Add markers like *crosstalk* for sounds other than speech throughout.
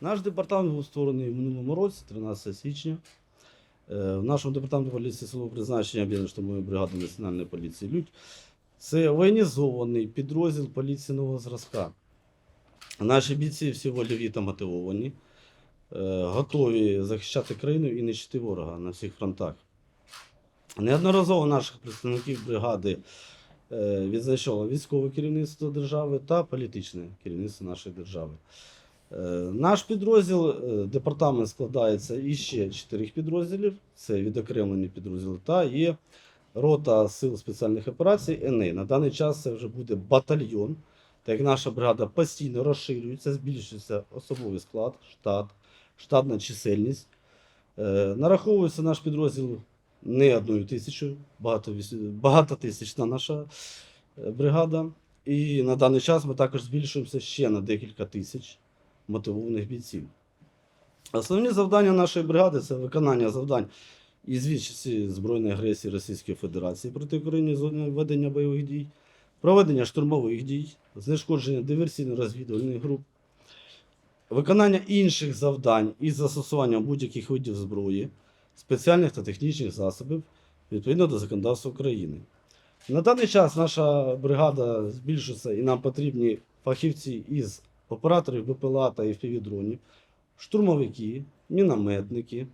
Наш департамент був створений в минулому році, 13 січня. Е, В нашому департаменті поліції село призначення об'єднаної штурмової бригади Національної поліції Людь. Це воєнізований підрозділ поліції нового зразка. Наші бійці всі вольові та мотивовані, е, готові захищати країну і нищити ворога на всіх фронтах. Неодноразово наших представників бригади е, відзначало військове керівництво держави та політичне керівництво нашої держави. Е, Наш підрозділ, е, департамент складається із ще чотирьох підрозділів. Це відокремлені підрозділи та є рота сил спеціальних операцій ЕНЕ. На даний час це вже буде батальйон. Так як наша бригада постійно розширюється, збільшується особовий склад, штат, штатна чисельність. Е, Нараховується наш підрозділ не одною тисячою, багато, багатотисячна наша бригада. І на даний час ми також збільшуємося ще на декілька тисяч мотивованих бійців. Основні завдання нашої бригади це виконання завдань із відсічі збройної агресії Російської Федерації проти України зони ведення бойових дій, проведення штурмових дій, знешкодження диверсійно-розвідувальних груп, виконання інших завдань із застосуванням будь-яких видів зброї, спеціальних та технічних засобів відповідно до законодавства України. На даний час наша бригада збільшується і нам потрібні фахівці із операторів БПЛА та FPV-дронів, штурмовики, мінометники,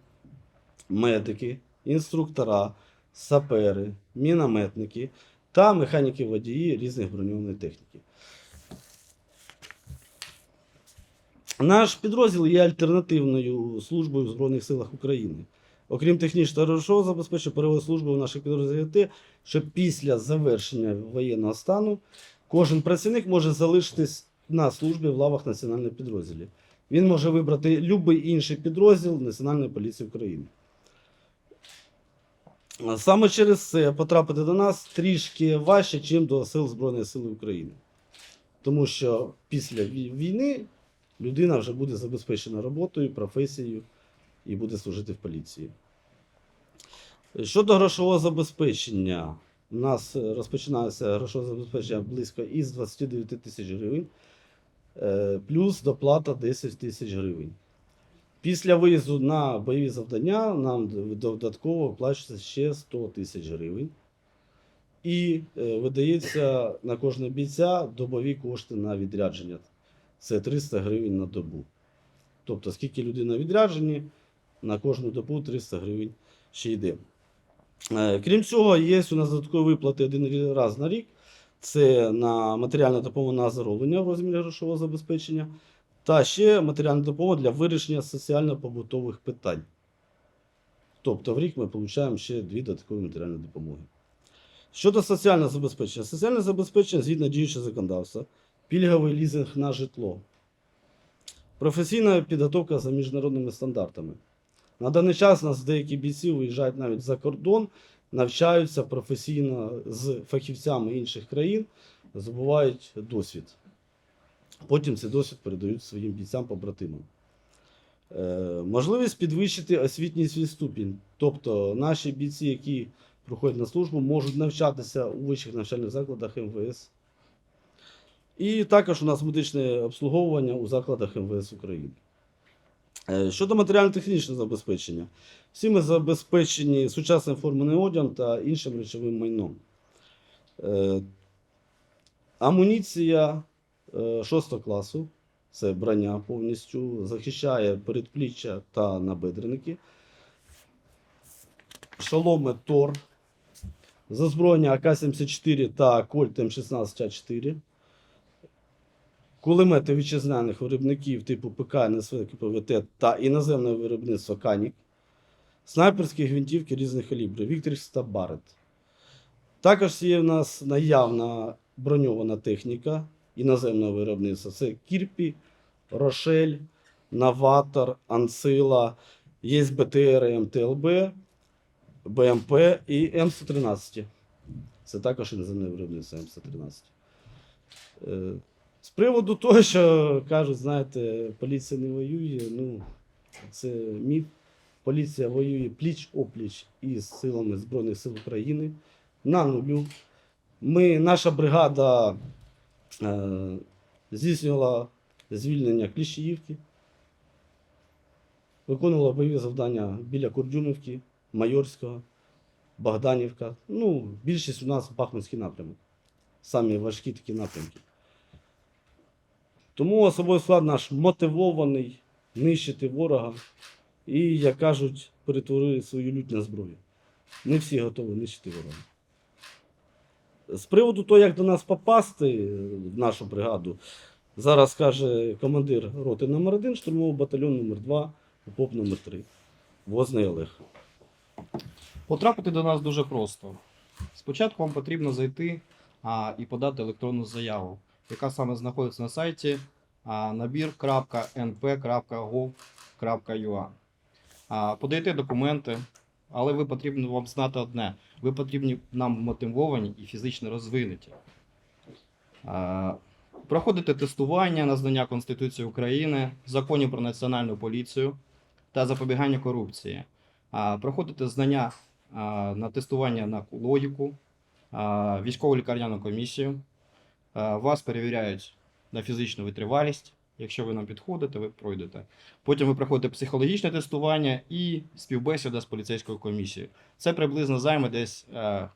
медики, інструктора, сапери, мінометники та механіки водії різних броньованої техніки. Наш підрозділ є альтернативною службою в Збройних силах України. Окрім технічного грошового забезпечення, перевод служби у наших підрозділів те, що після завершення воєнного стану кожен працівник може залишитись на службі в лавах національних підрозділів. Він може вибрати будь-який інший підрозділ Національної поліції України. Саме через це потрапити до нас трішки важче, ніж до Сил Збройних сил України. Тому що після війни людина вже буде забезпечена роботою, професією і буде служити в поліції. Щодо грошового забезпечення, у нас е, розпочинається грошове забезпечення близько із 29 тисяч гривень, плюс доплата 10 тисяч гривень. Після виїзду на бойові завдання нам додатково оплачується ще 100 тисяч гривень. І е, видається на кожного бійця добові кошти на відрядження. Це 300 гривень на добу. Тобто, скільки людина відряджені, на кожну добу 300 гривень ще йде. Е, Крім цього, є у нас додаткові виплати один раз на рік. Це на матеріальну допомогу на оздоровлення в розмірі грошового забезпечення, та ще матеріальна допомога для вирішення соціально-побутових питань. Тобто в рік ми отримуємо ще дві додаткові матеріальні допомоги. Щодо соціального забезпечення, соціальне забезпечення згідно діючого законодавства, пільговий лізинг на житло, професійна підготовка за міжнародними стандартами. На даний час у нас деякі бійці виїжджають навіть за кордон, навчаються професійно з фахівцями інших країн, здобувають досвід. Потім цей досвід передають своїм бійцям-побратимам. Е, можливість підвищити освітній свій ступінь. Тобто наші бійці, які проходять на службу, можуть навчатися у вищих навчальних закладах МВС. І також у нас медичне обслуговування у закладах МВС України. Е, Щодо матеріально-технічного забезпечення, всі ми забезпечені сучасним форменим одягом та іншим речовим майном. Е, Амуніція 6 класу, це броня повністю, захищає передпліччя та набедреники. Шоломи Тор, зазброєння АК-74 та Кольт М16А4 кулемети вітчизняних виробників типу ПК, НСВ, КПВТ та іноземне виробництво Канік, снайперські гвинтівки різних калібрів, Вікторікс та Барет. Також є в нас наявна броньована техніка іноземного виробництва. Це Кірпі, Рошель, Новатор, Ансила, є БТР, МТЛБ, БМП і М113. Це також іноземне виробництво М113. З приводу того, що кажуть, знаєте, поліція не воює, ну, це міф. Поліція воює пліч-опліч із силами Збройних сил України на нулю. Ми, наша бригада е, здійснювала звільнення Кліщіївки, виконувала бойові завдання біля Курдюмівки, Майорського, Богданівка. Ну, більшість у нас Бахмутський напрямок. Самі важкі такі напрямки. Тому особовий склад наш мотивований нищити ворога і, як кажуть, перетворили свою лють на зброю. Ми всі готові нищити ворога. З приводу того, як до нас попасти в нашу бригаду, зараз каже командир роти номер 1 штурмовий батальйон номер 2 УПОП номер 3 Возний Олег. Потрапити до нас дуже просто. Спочатку вам потрібно зайти а, і подати електронну заяву, яка саме знаходиться на сайті набір.np.gov.ua. Подаєте документи, але ви потрібно вам знати одне: ви потрібні нам мотивовані і фізично розвинуті. Проходите тестування на знання Конституції України, законів про національну поліцію та запобігання корупції. Проходите знання на тестування на логіку, а, військово лікарняну комісію. А, Вас перевіряють на фізичну витривалість. Якщо ви нам підходите, ви пройдете. Потім ви проходите психологічне тестування і співбесіда з поліцейською комісією. Це приблизно займе десь е,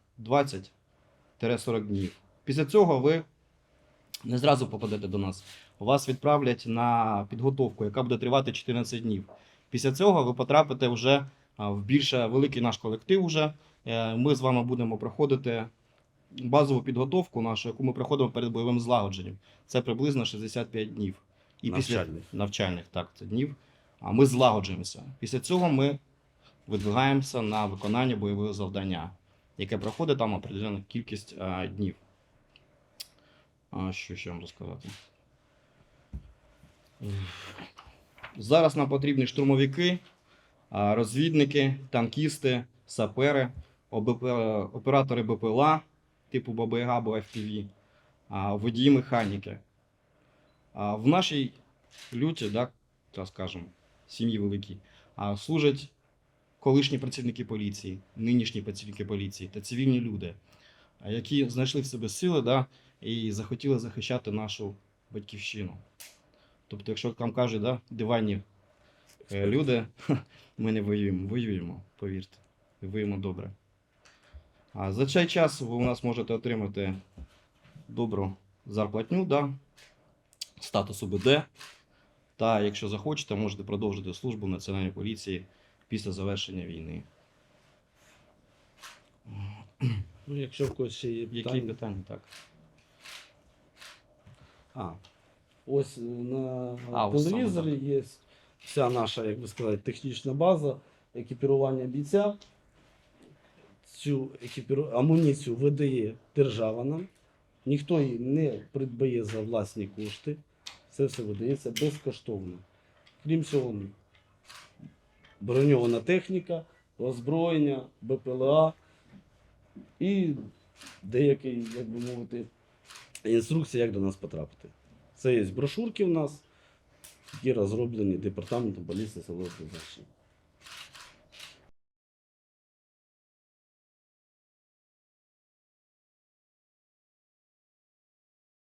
20-40 днів. Після цього ви не зразу попадете до нас. Вас відправлять на підготовку, яка буде тривати 14 днів. Після цього ви потрапите вже в більше великий наш колектив. Уже. Е, Ми з вами будемо проходити базову підготовку нашу, яку ми проходимо перед бойовим злагодженням. Це приблизно 65 днів. І Навчальних. після навчальних так, це днів. А ми злагоджуємося. Після цього ми видвигаємося на виконання бойового завдання, яке проходить там определену кількість а, днів. А, що ще вам розказати? Зараз нам потрібні штурмовики, розвідники, танкісти, сапери, ОБП, оператори БПЛА, типу ББГ або FPV, а, водії механіки. А, В нашій люті, так, так скажемо, сім'ї великій, а, служать колишні працівники поліції, нинішні працівники поліції та цивільні люди, які знайшли в себе сили да, і захотіли захищати нашу батьківщину. Тобто, якщо там кажуть, да, диванні е, люди, *laughs* ми не воюємо, воюємо, повірте, воюємо добре. А за цей час ви у нас можете отримати добру зарплатню, да, статус УБД. Та якщо захочете, можете продовжити службу в Національній поліції після завершення війни. Ну, якщо в когось ще є Які питання. питання, так? А, ось е, на А, ось саме, телевізорі є вся наша, як би сказати, технічна база, екіпірування бійця. Цю екіпіру... амуніцію видає держава нам. Ніхто її не придбає за власні кошти. Це все видається безкоштовно. Крім цього, броньована техніка, озброєння, БПЛА і деякий, як би мовити, інструкція, як до нас потрапити. Це є брошурки в нас, які розроблені департаментом поліції село призначення.